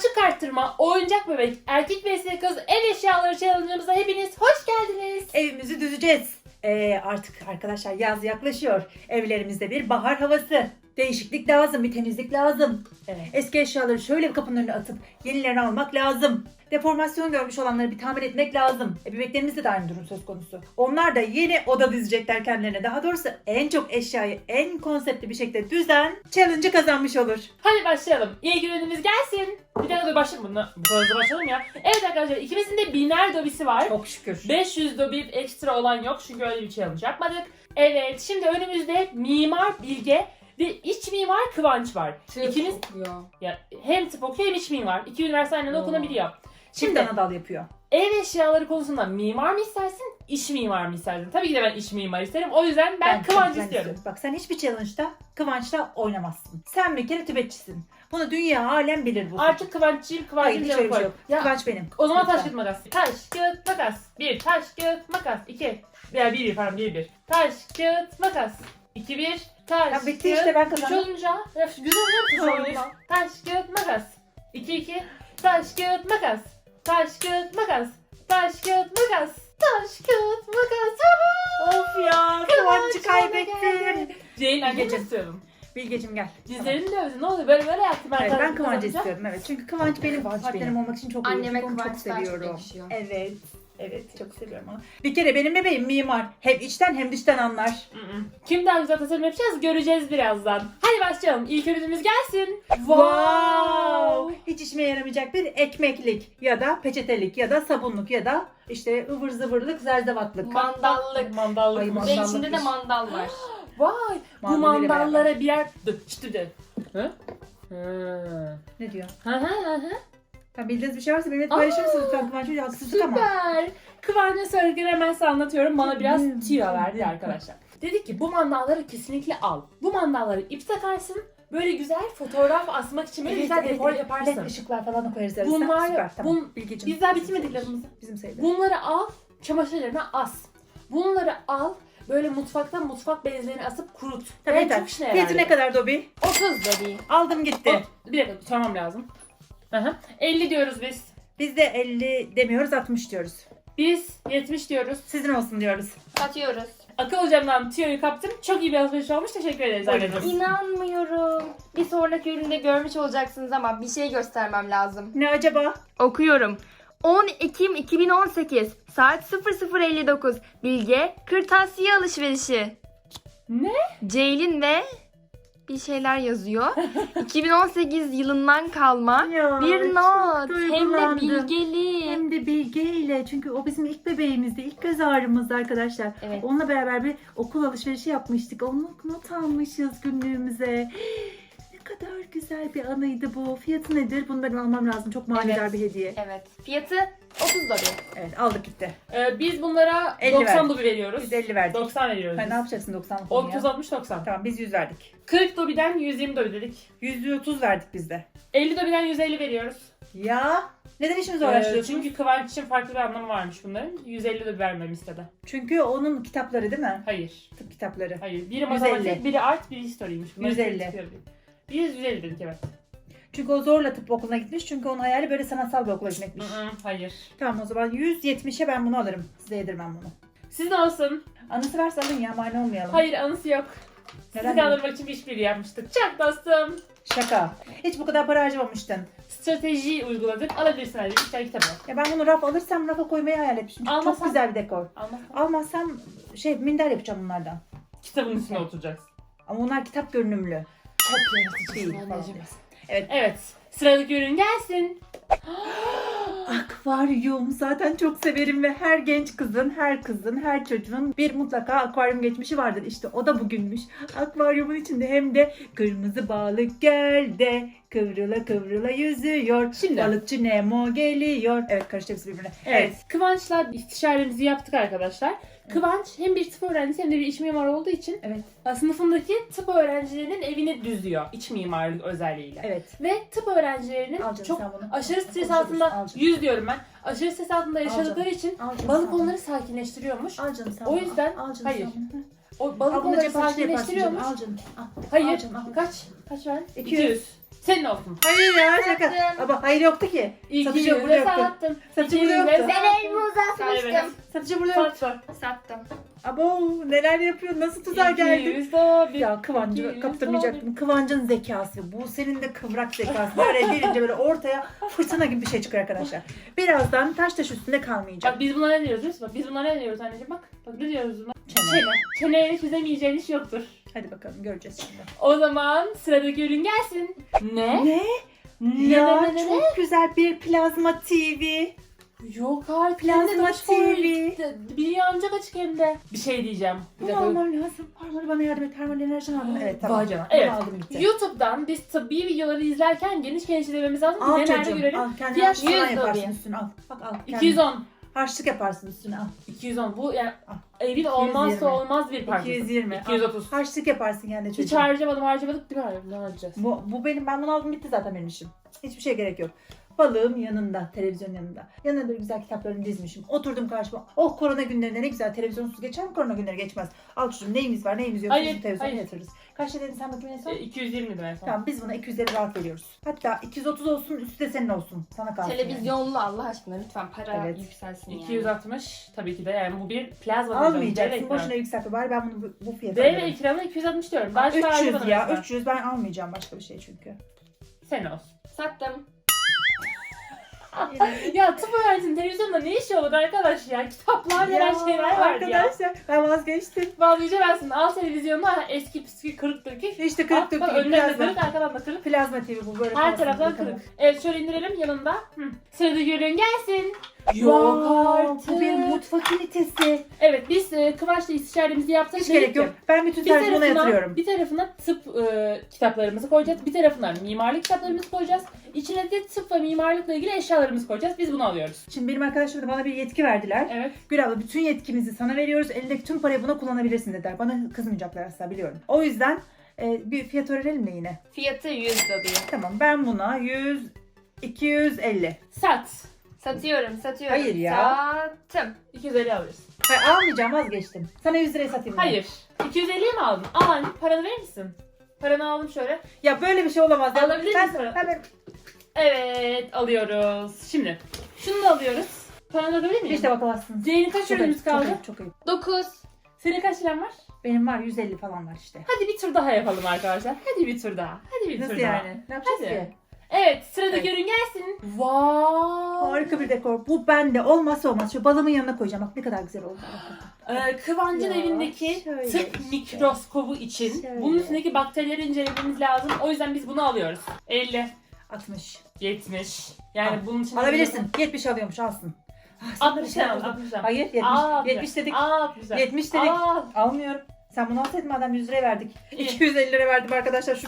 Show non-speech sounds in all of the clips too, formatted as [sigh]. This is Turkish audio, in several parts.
Açık arttırma, oyuncak bebek, erkek vs kız ev eşyaları challenge'ımıza hepiniz hoş geldiniz. Evimizi düzeceğiz. Ee, artık arkadaşlar yaz yaklaşıyor. Evlerimizde bir bahar havası. Değişiklik lazım, bir temizlik lazım. Evet. Eski eşyaları şöyle bir kapının önüne atıp yenilerini almak lazım. Deformasyon görmüş olanları bir tamir etmek lazım. E, bebeklerimizde de aynı durum söz konusu. Onlar da yeni oda dizecekler kendilerine. Daha doğrusu en çok eşyayı en konseptli bir şekilde düzen challenge'ı kazanmış olur. Hadi başlayalım. İlk ürünümüz gelsin. Bir dakika dur başlayalım. Bununla, bu hızlı başlayalım ya. Evet arkadaşlar ikimizin de biner dobisi var. Çok şükür. 500 dobi ekstra olan yok çünkü öyle bir challenge yapmadık. Evet şimdi önümüzde mimar Bilge ve iç mimar Kıvanç var. İkiniz ya hem tıp okuyor hem iç mimar. İki üniversite aynı anda Oo. okunabiliyor. Şimdi Şimdi anadal yapıyor. ev eşyaları konusunda mimar mı istersin, iç mimar mı istersin? Tabii ki de ben iç mimar isterim. O yüzden ben, Kıvanç ben istiyorum. Bak sen hiçbir challenge'da Kıvanç'la oynamazsın. Sen bir kere tübetçisin. Bunu dünya alem bilir bu. Artık Kıvanç'cıyım, Hayır Kıvanç'ın hiç canı bir şey koy. yok. Ya, Kıvanç benim. o zaman taş Lütfen. kağıt makas. Taş kağıt makas. Bir taş kağıt makas. İki. Veya bir bir pardon bir bir. Taş kağıt makas. İki bir. Taş Ya bitti kağıt. işte, ben Üç kazandım. olunca. Ya, güzel oluyor musun? Tamam. Taş kağıt makas. İki iki. Taş kağıt makas. Taş kağıt makas. Taş kağıt makas. Taş kağıt makas. Of ya Kıvanç'ı kaybettim. Ceylin ben Bilgeciğim. istiyorum. Bilgecim gel. Dizlerini de özün. Ne oluyor? Böyle böyle yaptım. Evet, ben kazanacağım. Kıvanç'ı istiyorum evet. Çünkü Kıvanç benim partnerim olmak için çok. Anneme onu Kıvanç çok seviyorum. yakışıyor. Evet. Evet çok seviyorum onu. Bir kere benim bebeğim mimar. Hem içten hem dıştan anlar. Kim daha güzel tasarım yapacağız göreceğiz birazdan. Hadi başlayalım. İlk ürünümüz gelsin. Wow! Hiç işime yaramayacak bir ekmeklik ya da peçetelik ya da sabunluk ya da işte ıvır zıvırlık zerzevatlık. Mandallık. Mandallık. Ay? Ve mandallık içinde de mandal var. [gasps] Vay. Bu Mandalıyla mandallara birer... Dur çıtı de. Hı? Hı. Ne diyor? Hı hı hı hı. Tam bildiğiniz bir şey varsa benimle paylaşır mısınız lütfen Kıvanç Hoca haksızlık ama. Süper. Kıvanç'a söyledikleri hemen size anlatıyorum. Bana biraz tüyo verdi arkadaşlar. Dedik ki bu mandalları kesinlikle al. Bu mandalları ip takarsın. Böyle güzel fotoğraf asmak için böyle güzel dekor yaparsın. LED ışıklar falan da koyarız arasına. Bunlar- Süper tamam. bun- Bilgecim. Biz daha bitirmedik lafımızı. Bizim sayılır. Bunları al, çamaşırlarına as. Bunları al, böyle mutfakta mutfak bezlerini asıp kurut. Tabii Ben yeter. çok işine Fiyatı ne kadar Dobi? 30 da değil. Aldım gitti. O- Bir dakika sormam lazım. Aha. 50 diyoruz biz. Biz de 50 demiyoruz 60 diyoruz. Biz 70 diyoruz. Sizin olsun diyoruz. Satıyoruz. Akıl hocamdan tüyoyu kaptım. Çok iyi bir alışveriş olmuş. Teşekkür ederiz. İnanmıyorum. Bir sonraki üründe görmüş olacaksınız ama bir şey göstermem lazım. Ne acaba? Okuyorum. 10 Ekim 2018 saat 00.59 Bilge Kırtasiye alışverişi. Ne? Ceylin ve bir şeyler yazıyor. [laughs] 2018 yılından kalma Ya, bir not. Hem de bilgeli. Hem de Bilge ile çünkü o bizim ilk bebeğimizdi, ilk göz ağrımızdı arkadaşlar. Evet. Onunla beraber bir okul alışverişi yapmıştık. Onu not almışız günlüğümüze. Kadar güzel bir anıydı bu. Fiyatı nedir? Bunu benim almam lazım. Çok manidar Evet. bir hediye. Evet. Fiyatı 30 da değil. Evet aldık gitti. Ee, biz bunlara 50 90 verdik. dobi veriyoruz. 150 verdik. 90 veriyoruz Ha, biz. ne yapacaksın 90 30 ya? 60 90. Tamam biz 100 verdik. 40 dobiden 120 dobi dedik. 130 verdik biz de. 50 dobiden 150 veriyoruz. Ya neden işimizi Ee, çünkü Kıvanç için farklı bir anlamı varmış bunların. 150 dobi vermem istedi. Çünkü onun kitapları değil mi? Hayır. Tıp kitapları. Hayır. Biri 150. matematik, biri art, biri history'ymiş. Bunların 150. kritik teori. 150 dedik evet. Çünkü o zorla tıp okuluna gitmiş. Çünkü onun hayali böyle sanatsal bir okula gitmekmiş. Hayır. Tamam o zaman 170'e ben bunu alırım. Size yedirmem bunu. Sizin olsun. Anısı varsa alın ya mani olmayalım. Hayır anısı yok. Sizi Neden? kandırmak için bir işbirliği yapmıştık. Çak dostum. Şaka. Hiç bu kadar para harcamamıştın. Strateji uyguladık. Alabilirsin hadi. Bir tane kitabı. Ya ben bunu raf alırsam rafa koymayı hayal etmişim. Çünkü Almasam- Çok güzel bir dekor. Almazsan Almazsam şey minder yapacağım bunlardan. kitabın üstüne oturacaksın. Ama onlar kitap görünümlü. Çok yaratıcı Değil anneciğim. Evet. Evet. Sıradaki ürün gelsin. [gasps] Akvaryum zaten çok severim ve her genç kızın, her kızın, her çocuğun bir mutlaka akvaryum geçmişi vardır. İşte o da bugünmüş. Akvaryumun içinde hem de kırmızı balık gölde kıvrıla kıvrıla yüzüyor. Şimdi. Balıkçı Nemo geliyor. Evet karıştı hepsi birbirine. Evet. Kıvanç'la istişaremizi yaptık arkadaşlar. Kıvanç hem bir tıp öğrencisi hem de bir iç mimar olduğu için Evet. sınıfındaki tıp öğrencilerinin evini düzüyor. iç mimarlık özelliğiyle. Evet. Ve tıp öğrencilerinin Al canım çok sen bunu. aşırı stres Konuşuruz, altında, al canım. yüz diyorum ben, aşırı stres altında Al yaşadıkları için Al canım balık sen onları sakinleştiriyormuş. Al canım sen O bunu. yüzden- Al canım hayır. sen bunu. O Al balık bunu onları cep harçlığı yaparsın canım. sakinleştiriyormuş. Al canım. Al. Hayır. Al canım, al. Kaç? Kaç ver? 200. 200. Senin olsun. Hayır ya şaka. Sattım. Ama hayır yoktu ki. Satıcı 200 burada de yoktu. sattım. Satıcı 200 burada de yoktu. Ben elimi uzatmıştım. Evet. Satıcı burada yok. Sat sat. Sattım. Abo neler yapıyor nasıl tuzağa geldi. 200 de bir. Ya Kıvancı 200 kaptırmayacaktım. Kıvancın zekası. Bu senin de kıvrak zekası. Böyle gelince böyle ortaya fırtına gibi bir şey çıkıyor arkadaşlar. Birazdan taş taş üstünde kalmayacak. Bak biz buna ne diyoruz? biliyor musun? Bak biz buna ne diyoruz anneciğim bak. Bak ne diyoruz buna? Çene. Çene. Çeneye çizemeyeceğin iş yoktur. Hadi bakalım göreceğiz şimdi. O zaman sıradaki ürün gelsin. Ne? Ne? Ne Ya ne ne ne? çok güzel bir plazma TV. Yok artık. Plazma TV. boyut- Bir ancak açık hem de. Bir şey diyeceğim. Bir Bunu dakika. almam lazım. Parları bana yardım et. Termal enerji aldım. Evet tamam. Vay canına. Bunu Evet. aldım bitti. YouTube'dan biz tıbbi videoları izlerken geniş geniş izlememiz lazım. Al Genelde çocuğum. görelim. Al 100 yaparsın lira. üstüne al. Bak al. kendine. 210. Harçlık yaparsın üstüne al. 210 bu yani evin olmazsa 220. olmaz bir parçası. 220. al. 230. Harçlık yaparsın yani Hiç çocuğum. harcamadım harcamadık değil mi? Ne harcayacağız? Bu, bu benim ben bunu aldım bitti zaten benim işim. Hiçbir şey gerek yok. Balığım yanında, televizyon yanında. Yanına böyle güzel kitaplarımı dizmişim. Oturdum karşıma. Oh korona günlerinde ne güzel televizyonsuz geçer mi? Korona günleri geçmez. Al çocuğum neyimiz var neyimiz yok. Hayır, Hayır, televizyona hayır. yatırırız. Kaç dedin sen bakayım en son? E, 220 lira en son. Tamam biz buna 250 rahat veriyoruz. Hatta 230 olsun üstü de senin olsun. Sana kalsın. yani. Televizyonlu Allah aşkına lütfen para Evet. yükselsin yani. 260 tabii ki de yani bu bir plazma televizyon. Dev Almayacaksın. ekran. Boşuna yükseltme. Bari ben bunu bu, bu fiyata Dev alıyorum. ekranı 260 diyorum. Başka 300 harcamadım ya. mesela. 300 ben almayacağım başka bir şey çünkü. Sen olsun. Sattım. [laughs] ya tıp öğrencisinin televizyonda ne işi olur arkadaş ya? Kitaplar veren şeyler var ya. Arkadaşlar ben vazgeçtim. Az televizyonu ha, eski püskü kırık dökük. İşte kırık dökük. önüne de Plazma, kırık arkadan da kırık. plazma TV bu böyle. Her taraftan kırık. Evet şöyle indirelim yanında. Hı. Sıradaki ürün gelsin. Wow, Bu bir mutfak ünitesi. Evet biz e, Kıvanç'la istişaremizi yaptık. Hiç Dedik gerek ki, yok. Ben bütün Bir tercihimi ona tarafına, yatırıyorum. bir tarafına tıp e, kitaplarımızı koyacağız. Bir tarafına mimarlık kitaplarımızı koyacağız. İçine de tıp ve mimarlıkla ilgili eşyalarımızı koyacağız. Biz bunu alıyoruz. Şimdi benim arkadaşlarım da bana bir yetki verdiler. Evet. Gül abla bütün yetkimizi sana veriyoruz. Elindeki tüm parayı buna kullanabilirsin dediler. Bana kızmayacaklar asla biliyorum. O yüzden e, bir fiyat öğrenelim mi yine? Fiyatı 100 dobi. Tamam ben buna 100, 250. Sat. Satıyorum, satıyorum. Hayır ya. Sattım. 250 alırız. Hayır almayacağım vazgeçtim. Sana 100 liraya satayım. ben. Hayır. 250 mi aldın? Al anne paranı verir misin? Paranı aldım şöyle. Ya böyle bir şey olamaz. Ya. Alabilir misin? Hemen Evet alıyoruz. Şimdi şunu da alıyoruz. Paranı alabilir miyim? hiç de bakamazsın. Zeynep kaç Çok ürünümüz ayıp, çok kaldı? ayıp, çok ayıp. 9. Senin kaç liran var? Benim var 150 falan var işte. Hadi bir tur daha yapalım arkadaşlar. Hadi bir tur daha. Hadi bir Nasıl tur daha. yani? Ne yapacağız Hadi. ki? Evet sıradaki Evet. ürün gelsin. Wow. Harika bir dekor. Bu bende olmazsa olmaz. Şu balımın yanına koyacağım. Bak ne kadar güzel oldu. Ee, Kıvancın Ya, evindeki şöyle tıp işte. mikroskobu için Şöyle. bunun üstündeki bakterileri incelememiz lazım. O yüzden biz bunu alıyoruz. 50, 60. 70. Yani Al. bunun için Alabilirsin. 70 alıyormuş alsın. Ah, sen de 60 bir şey al, aldın. 60 al. Hayır 70. Aa, 70 dedik. Aa, güzel. 70 dedik. Aa, Almıyorum. Sen bunu alsaydın madem 100 liraya verdik. İyi. 250 lira verdim arkadaşlar şu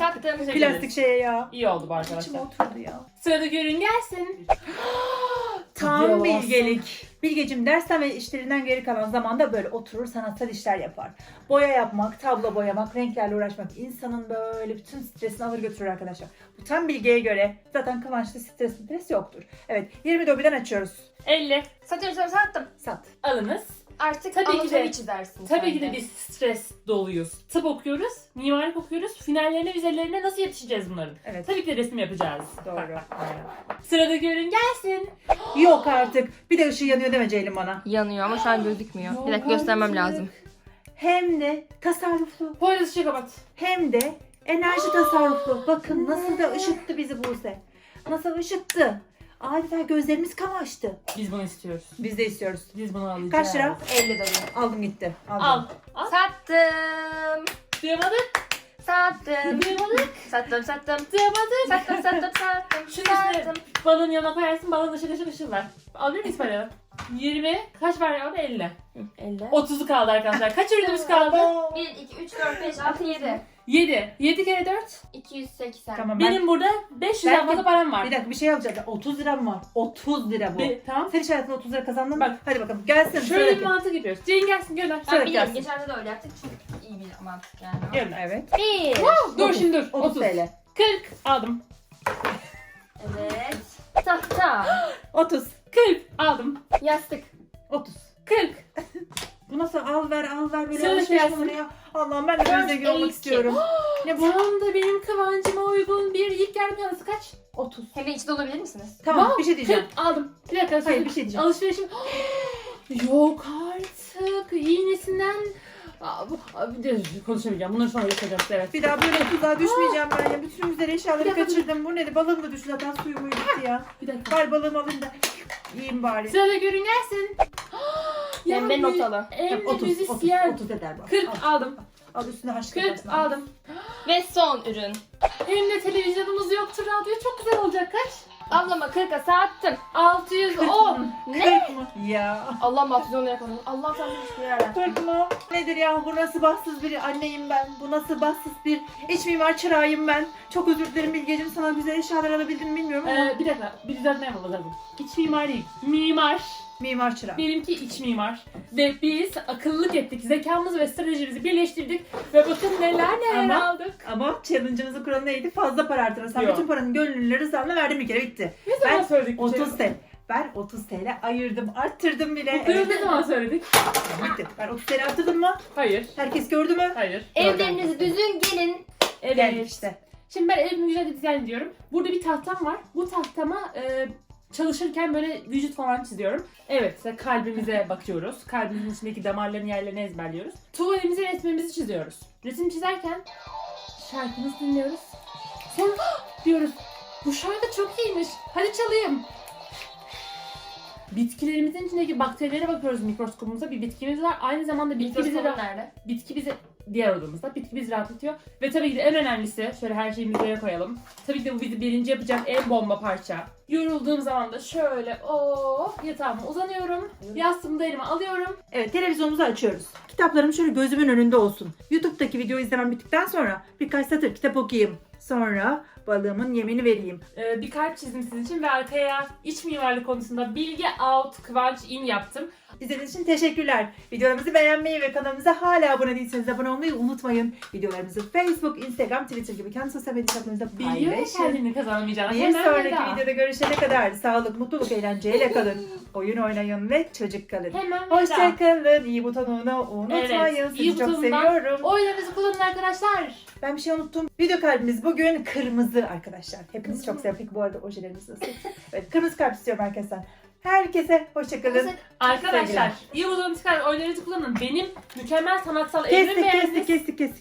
plastik şeye ya. İyi oldu bu İçime arkadaşlar. oturdu ya. Sıradaki ürün gelsin. [gasps] [gasps] [gasps] Tam bilgelik. Bilgecim dersten ve işlerinden geri kalan zamanda böyle oturur sanatsal işler yapar. Boya yapmak, tablo boyamak, renklerle uğraşmak insanın böyle bütün stresini alır götürür arkadaşlar. Bu tam bilgiye göre zaten Kıvanç'ta stres stres yoktur. Evet 20 dobiden açıyoruz. 50. Satıyorum, satıyorum, sattım. Sat. Alınız. Artık Tabii ki anatomi de. çizersin. Tabii sen ki de biz stres doluyuz. Tıp okuyoruz, mimarlık okuyoruz. Finallerine, vizelerine nasıl yetişeceğiz bunların? Evet. Tabii ki de resim yapacağız. Doğru. [laughs] Sıradaki ürün gelsin. [gasps] Yok artık. Bir de ışığı yanıyor deme Ceylin bana. Yanıyor ama şu an gözükmüyor. Bir dakika göstermem lazım. Hem de tasarruflu. Poyraz ışığı kapat. Hem de enerji [gasps] tasarruflu. Bakın nasıl da ışıttı bizi Buse. Nasıl ışıttı. Adeta gözlerimiz kamaştı. Biz bunu istiyoruz. Biz de istiyoruz. Biz bunu alacağız. Kaç lira? 50 dobi. Aldım gitti. Aldım. Al. Al. Sattım. Duyamadık. Sattım. Duyamadık. sattım, sattım. Duyamadık. Sattım, sattım, [laughs] sattım. Şunu üstüne sattım. balığın yanına koyarsın. Balığın ışık ışık ışık var. Alabilir miyiz parayı? 20. Kaç var ya? 50. 50. 30'u kaldı arkadaşlar. Kaç ürünümüz kaldı? 1, 2, 3, 4, 5, 6, 7. 7. 7 kere 4. 280. Tamam ben... Benim burada 500 Ben- fazla param var. Bir dakika bir şey alacağız. 30 lira mı var? 30 lira bu. Be- tamam. Sen hiç hayatında 30 lira kazandın mı? Bak. Hadi bakalım gelsin. Şöyle bir sıradaki. mantık yapıyoruz. Ceyin gelsin gönder. Ben Sıradaki biliyorum. gelsin. Geçen de öyle yaptık. Çok iyi bir mantık yani. Gönder. Evet. 1. Dur Otuz. şimdi dur. 30 30. TL. 40 aldım. Evet. Tahta. [gasps] 30. 40 aldım. Yastık. 30. 40. [laughs] Bu nasıl al ver al ver böyle Sıradaki alışveriş gelsin. olur ya. Allah'ım ben de böyle Dört, olmak elli. istiyorum. [gasps] ne bu? Tam da benim kıvancıma uygun bir ilk yardım yanısı kaç? 30. Hem de içinde olabilir misiniz? Tamam Wow, bir şey diyeceğim. 40 aldım. Bir dakika. Hayır söyle. bir şey diyeceğim. Alışverişim. [gasps] Yok artık. İğnesinden. Aa, bu- Aa, bir de konuşamayacağım. Bunları sonra size. Evet. Bir daha böyle tuzağa düşmeyeceğim ben ya. Bütün güzel Bir eşyaları dakika, kaçırdım. Bu neydi? Balığım da düştü zaten suyum uyudu ya. Bir dakika. Bari balığımı alayım da yiyeyim bari. Sırada görün gelsin. Pembe mü- notalı. En Tamam, 30, 30, müzisyen. 30 eder bak. 40 Al, aldım. al üstüne haşlı 40 yaparsın. aldım. [gasps] Ve son ürün. Hem de televizyonumuz yoktu. Radyo çok güzel olacak. Kaç? Ablama 40'a sattım. 610. [laughs] Ne? 40 mı? Ya. Allah mahfuzunu yapalım. Allah sen yerden. 40 mı? Nedir ya? Bu nasıl bahtsız bir anneyim ben. Bu nasıl bahtsız bir iç mimar çırağıyım ben. Çok özür dilerim Bilgeciğim. Sana güzel eşyalar alabildim mi bilmiyorum ama. Ee, bir dakika. Bir düzeltme yapalım. İç mimar değil. Mimar. Mimar çırağı. Benimki iç mimar. Ve biz akıllılık ettik. Zekamızı ve stratejimizi birleştirdik. Ve bakın neler neler Ama- aldık. Ama challenge'ımızın kuralı neydi? Fazla para. Sen Yok. bütün paranın gönüllüleri rızamla verdin bir kere bitti. Ne zaman Ben söyledik bu 30 şeyi? TL. Ben 30 TL ayırdım. Arttırdım bile. Bu kırı ne zaman söyledik? Bitti. Ben 30 TL arttırdım mı? Hayır. Herkes gördü mü? Hayır. Evlerinizi düzün gelin. Evet. Geldik işte. Şimdi ben evimi güzel dizayn ediyorum. Burada bir tahtam var. Bu tahtama e, çalışırken böyle vücut falan çiziyorum. Evet, işte kalbimize [laughs] bakıyoruz. Kalbimizin içindeki damarların yerlerini ezberliyoruz. Tuvalimizi, resmimizi çiziyoruz. Resim çizerken şarkımızı dinliyoruz. Sonra [gasps] diyoruz. Bu şarkı çok iyiymiş. Hadi çalayım. Bitkilerimizin içindeki bakterilere bakıyoruz mikroskopumuza. Bir bitkimiz var. Aynı zamanda bitki bizi Mikroskopun nerede? bitki bizi diğer odamızda bitki bizi rahatlatıyor. Ve tabii ki de en önemlisi şöyle her şeyimizi yere koyalım. Tabii ki de bu bizi birinci yapacak en bomba parça. Yorulduğum zaman da şöyle oh yatağıma uzanıyorum. Yastığımı da elime alıyorum. Evet televizyonumuzu açıyoruz. Kitaplarım şöyle gözümün önünde olsun. YouTube'daki video izlemem bittikten sonra birkaç satır kitap okuyayım. Sonra balığımın yemini vereyim. Ee, bir kalp çizdim sizin için ve arkaya iç mimarlık konusunda bilgi out, kıvanç in yaptım. İzlediğiniz için teşekkürler. Videolarımızı beğenmeyi ve kanalımıza hala abone değilseniz abone olmayı unutmayın. Videolarımızı Facebook, Instagram, Twitter gibi kendi sosyal medya hesaplarınızda Biliyor paylaşın. kendini kazanamayacağını. Bir Hemen sonraki veda. videoda görüşene kadar sağlık, mutluluk, eğlenceyle kalın. [laughs] Oyun oynayın ve çocuk kalın. Hemen veda. Hoşçakalın. İyi butonunu unutmayın. Evet, Sizi iyi çok butonundan- seviyorum. Oylarınızı kullanın arkadaşlar. Ben bir şey unuttum. Video kalbimiz bugün kırmızı arkadaşlar. Hepiniz çok sevdik. Bu arada ojelerimiz nasıl? Evet, kırmızı kalp istiyorum herkesten. Herkese hoşçakalın. Arkadaşlar iyi butonunu çıkar oylarınızı kullanın. Benim mükemmel sanatsal evrimi Kestik, beğendiniz. kestik, kestik, kestik.